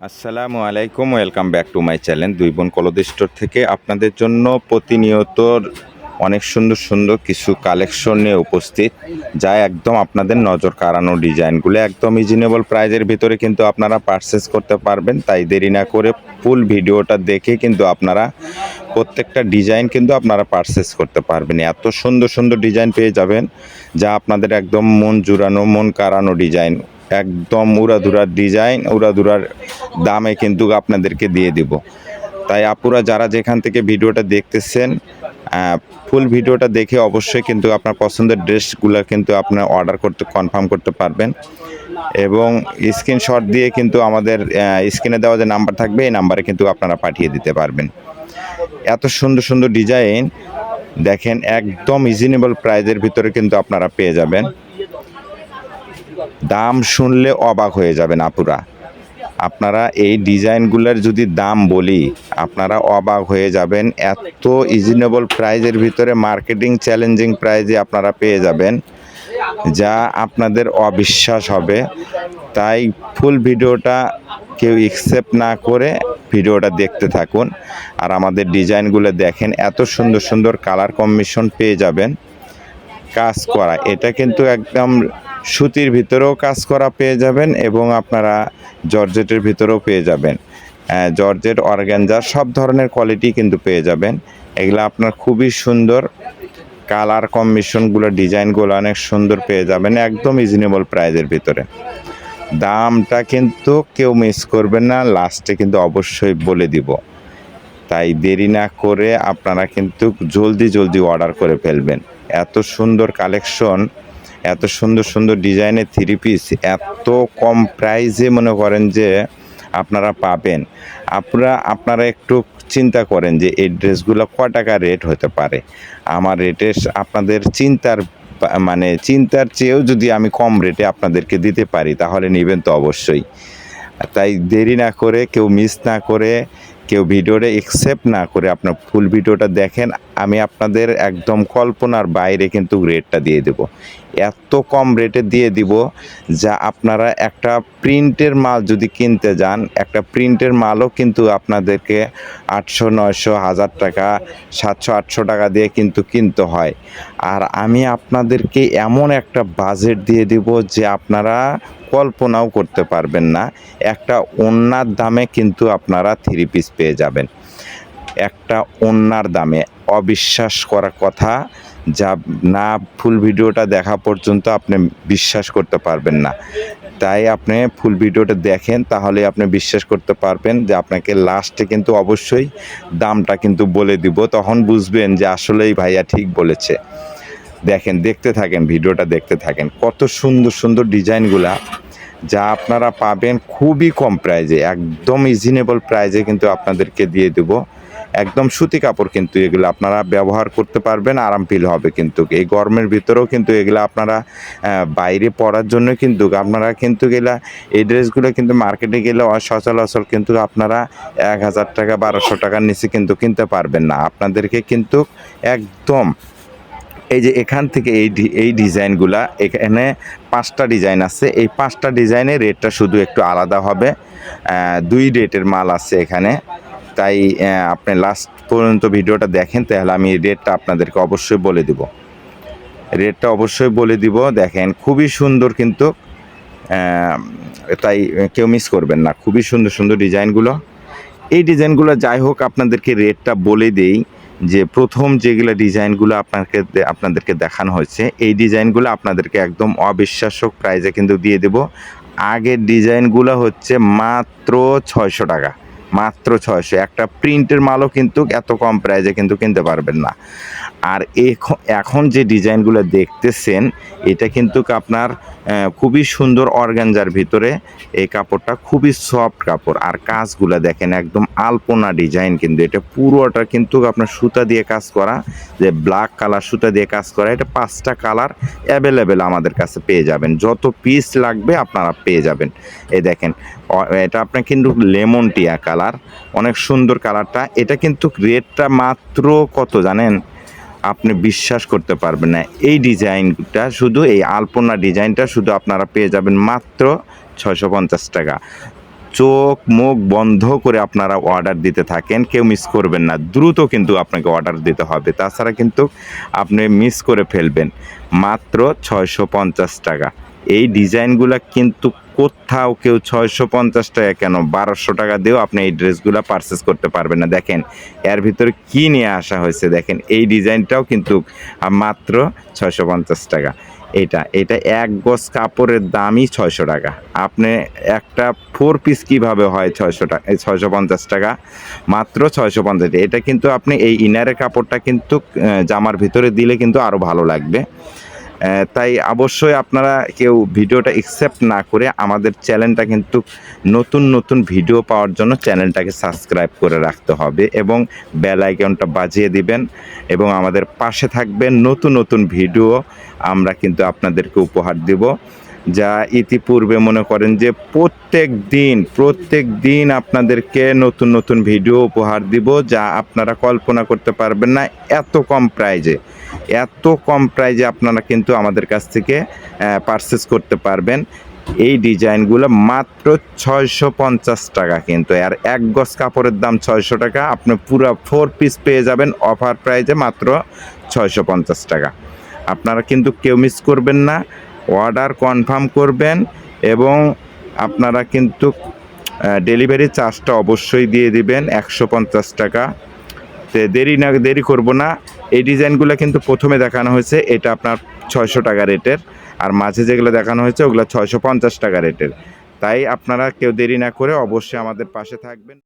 আসসালামু আলাইকুম welcome back to my channel দুই বোন কলদ স্টোর থেকে আপনাদের জন্য প্রতিনিয়ত অনেক সুন্দর সুন্দর কিছু কালেকশন নিয়ে উপস্থিত, যা একদম আপনাদের নজর কাড়ানো ডিজাইনগুলো একদম রিজনেবল প্রাইজের ভিতরে কিন্তু আপনারা পারচেস করতে পারবেন, তাই দেরি না করে ফুল ভিডিওটা দেখে কিন্তু আপনারা প্রত্যেকটা ডিজাইন কিন্তু আপনারা পারচেস করতে পারবেন। এত সুন্দর সুন্দর ডিজাইন পেয়ে যাবেন, যা আপনাদের একদম মন জুড়ানো, মন কাড়ানো ডিজাইন একদম উড়াধুরার ডিজাইন উড়াধুরার দামে কিন্তু আপনাদেরকে দিয়ে দিব। তাই আপুরা যারা যেখান থেকে ভিডিওটা দেখতেছেন ফুল ভিডিওটা দেখে অবশ্যই কিন্তু আপনার পছন্দের ড্রেসগুলো কিন্তু আপনার অর্ডার করতে কনফার্ম করতে পারবেন। এবং স্ক্রিনশট দিয়ে কিন্তু আমাদের স্ক্রিনে দেওয়া যে নাম্বার থাকবে, এই নাম্বারে কিন্তু আপনারা পাঠিয়ে দিতে পারবেন। এত সুন্দর সুন্দর ডিজাইন দেখেন, একদম রিজনেবল প্রাইজের ভিতরে কিন্তু আপনারা পেয়ে যাবেন। দাম শুনলে অবাক হয়ে যাবেন আপুরা। আপনারা এই ডিজাইনগুলোর যদি দাম বলি, আপনারা অবাক হয়ে যাবেন এত রিজনেবল প্রাইজের ভিতরে মার্কেটিং চ্যালেঞ্জিং প্রাইজে আপনারা পেয়ে যাবেন, যা আপনাদের অবিশ্বাস হবে। তাই ফুল ভিডিওটা কেউ একসেপ্ট না করে ভিডিওটা দেখতে থাকুন আর আমাদের ডিজাইনগুলো দেখেন, এত সুন্দর সুন্দর কালার কম্বিনেশন পেয়ে যাবেন। কাজ করা, এটা কিন্তু একদম সুতির ভিতরেও কাজ করা পেয়ে যাবেন এবং আপনারা জর্জেটের ভিতরেও পেয়ে যাবেন। জর্জেট অর্গ্যানজার সব ধরনের কোয়ালিটি কিন্তু পেয়ে যাবেন। এগুলো আপনার খুবই সুন্দর কালার কম্বিনেশনগুলো, ডিজাইনগুলো অনেক সুন্দর পেয়ে যাবেন একদম রিজনেবল প্রাইজের ভিতরে। দামটা কিন্তু কেউ মিস করবেন না লাস্টে কিন্তু অবশ্যই বলে দিব। তাই দেরি না করে আপনারা কিন্তু জলদি জলদি অর্ডার করে ফেলবেন। এত সুন্দর কালেকশন এত সুন্দর সুন্দর ডিজাইনের থ্রি পিস এত কম প্রাইসে মনে করেন যে আপনারা পাবেন। আপনারা আপনারা একটু চিন্তা করেন যে এই ড্রেসগুলো ক টাকা রেট হতে পারে। আমার রেটে আপনাদের চিন্তার মানে চিন্তার চেয়েও যদি আমি কম রেটে আপনাদেরকে দিতে পারি, তাহলে নেবেন তো অবশ্যই। তাই দেরি না করে, কেউ মিস না করে কেউ ভিডিওটা একসেপ্ট না করে আপনার ফুল ভিডিওটা দেখেন, আমি আপনাদের একদম কল্পনার বাইরে কিন্তু রেটটা দিয়ে দেব। এত কম রেটে দিয়ে দিব যা আপনারা একটা প্রিন্টের মাল যদি কিনতে যান, একটা প্রিন্টের মালও কিন্তু আপনাদেরকে আটশো, নয়শো, হাজার টাকা, সাতশো, আটশো টাকা দিয়ে কিন্তু কিনতে হয়। আর আমি আপনাদেরকে এমন একটা বাজেট দিয়ে দিব যে আপনারা কল্পনাও করতে পারবেন না। একটা ওন্নার দামে কিন্তু আপনারা থ্রি পিস পেয়ে যাবেন। একটা ওন্নার দামে। অবিশ্বাস করা কথা, যা না ফুল ভিডিওটা দেখা পর্যন্ত আপনি বিশ্বাস করতে পারবেন না। তাই আপনি ফুল ভিডিওটা দেখেন, তাহলে আপনি বিশ্বাস করতে পারবেন যে আপনাকে লাস্টে কিন্তু অবশ্যই দামটা কিন্তু বলে দিব। তখন বুঝবেন যে আসলেই ভাইয়া ঠিক বলেছে। দেখেন, দেখতে থাকেন, ভিডিওটা দেখতে থাকেন। কত সুন্দর সুন্দর ডিজাইনগুলা যা আপনারা পাবেন খুবই কম প্রাইজে, একদম রিজনেবল প্রাইজে কিন্তু আপনাদেরকে দিয়ে দেব। একদম সুতি কাপড় কিন্তু এগুলো আপনারা ব্যবহার করতে পারবেন, আরাম ফিল হবে কিন্তু। এই গরমের ভিতরেও কিন্তু এগুলো আপনারা বাইরে পরার জন্য কিন্তু আপনারা কিন্তু গেলা এই ড্রেসগুলো কিন্তু মার্কেটে গেলে সচরাচর কিন্তু আপনারা এক হাজার টাকা, বারোশো টাকার নিচে কিন্তু কিনতে পারবেন না। আপনাদেরকে কিন্তু একদম এই যে এখান থেকে এই এই ডিজাইনগুলা, এখানে পাঁচটা ডিজাইন আছে। এই পাঁচটা ডিজাইনের রেটটা শুধু একটু আলাদা হবে। দুই রেটের মাল আছে এখানে। তাই আপনি লাস্ট পর্যন্ত ভিডিওটা দেখেন, তাহলে আমি রেটটা আপনাদেরকে অবশ্যই বলে দিব। রেটটা অবশ্যই বলে দিব। দেখেন, খুবই সুন্দর কিন্তু তাই কেউ মিস করবেন না। খুবই সুন্দর সুন্দর ডিজাইনগুলো। এই ডিজাইনগুলো যাই হোক, আপনাদেরকে রেটটা বলে দেই। যে প্রথম যেগুলো ডিজাইনগুলো আপনাকে আপনাদেরকে দেখানো হয়েছে, এই ডিজাইনগুলো আপনাদেরকে একদম অবিশ্বাস্য প্রাইজে কিন্তু দিয়ে দেব। আগের ডিজাইনগুলো হচ্ছে মাত্র ছয়শো টাকা, মাত্র ছয়শো। একটা প্রিন্টের মালও কিন্তু এত কম প্রাইজে কিন্তু কিনতে পারবেন না। আর এখ- এখন যে ডিজাইনগুলো দেখতেছেন, এটা কিন্তু আপনার খুবই সুন্দর অর্গানজার ভিতরে এই কাপড়টা, খুবই সফট কাপড়। আর কাজগুলো দেখেন, একদম আলপনা ডিজাইন কিন্তু। এটা পুরোটা কিন্তু আপনার সুতা দিয়ে কাজ করা, যে ব্ল্যাক কালার সুতা দিয়ে কাজ করা, এটা পাঁচটা কালার অ্যাভেলেবেল আমাদের কাছে পেয়ে যাবেন। যত পিস লাগবে আপনারা পেয়ে যাবেন। এই দেখেন এটা আপনার কিন্তু লেমন টিয়া কালার অনেক সুন্দর কালারটা এটা কিন্তু রেটটা মাত্র কত জানেন? আপনি বিশ্বাস করতে পারবেন না। এই ডিজাইনটা শুধু, এই আলপনা ডিজাইনটা শুধু আপনারা পেয়ে যাবেন মাত্র ছয়শো পঞ্চাশ টাকা। চোখ মুখ বন্ধ করে আপনারা অর্ডার দিতে থাকেন, কেউ মিস করবেন না। দ্রুত কিন্তু আপনাকে অর্ডার দিতে হবে। তাছাড়া কিন্তু আপনি মিস করে ফেলবেন। মাত্র ছয়শো পঞ্চাশ টাকা। এই ডিজাইনগুলো কিন্তু কোথাও কেউ ছয়শো পঞ্চাশ টাকা কেন? বারোশো টাকা দিয়েও আপনি এই ড্রেসগুলো পারচেস করতে পারবেন না। দেখেন, এর ভিতরে কি নিয়ে আসা হয়েছে? দেখেন, এই ডিজাইনটাও কিন্তু মাত্র ছয়শো পঞ্চাশ টাকা। এটা এটা এক গজ কাপড়ের দামই ছয়শো টাকা। আপনি একটা ফোর পিস কীভাবে হয় ছয়শো টাকা ছয়শো পঞ্চাশ টাকা? মাত্র ছয়শো পঞ্চাশ এটা কিন্তু আপনি এই ইনারের কাপড়টা কিন্তু জামার ভিতরে দিলে কিন্তু আরও ভালো লাগবে। তাই অবশ্যই আপনারা কেউ ভিডিওটা একসেপ্ট না করে আমাদের চ্যানেলটা কিন্তু নতুন নতুন ভিডিও পাওয়ার জন্য চ্যানেলটাকে সাবস্ক্রাইব করে রাখতে হবে এবং বেল আইকনটা বাজিয়ে দিবেন এবং আমাদের পাশে থাকবেন নতুন নতুন ভিডিও আমরা কিন্তু আপনাদেরকে উপহার দেব। যা ইতিপূর্বে মনে করেন যে প্রত্যেক দিন প্রত্যেক দিন আপনাদেরকে নতুন নতুন ভিডিও উপহার দিব যা আপনারা কল্পনা করতে পারবেন না এত কম প্রাইজে। এত কম প্রাইজে আপনারা কিন্তু আমাদের কাছ থেকে পারচেস করতে পারবেন। এই ডিজাইনগুলো মাত্র ছয়শো পঞ্চাশ টাকা কিন্তু। আর এক গজ কাপড়ের দাম ছয়শো টাকা। আপনি পুরো ফোর পিস পেয়ে যাবেন। অফার প্রাইজে মাত্র ছয়শো পঞ্চাশ টাকা। আপনারা কিন্তু কেউ মিস করবেন না। অর্ডার কনফার্ম করবেন এবং আপনারা কিন্তু ডেলিভারি চার্জটা অবশ্যই দিয়ে দিবেন, একশো পঞ্চাশ টাকা। দেরি না, দেরি করব না। এই ডিজাইনগুলো কিন্তু প্রথমে দেখানো হয়েছে, এটা আপনার ছয়শো টাকা রেটের। আর মাঝে যেগুলো দেখানো হয়েছে, ওগুলো ছয়শো পঞ্চাশ টাকা রেটের। তাই আপনারা কেউ দেরি না করে অবশ্যই আমাদের পাশে থাকবেন।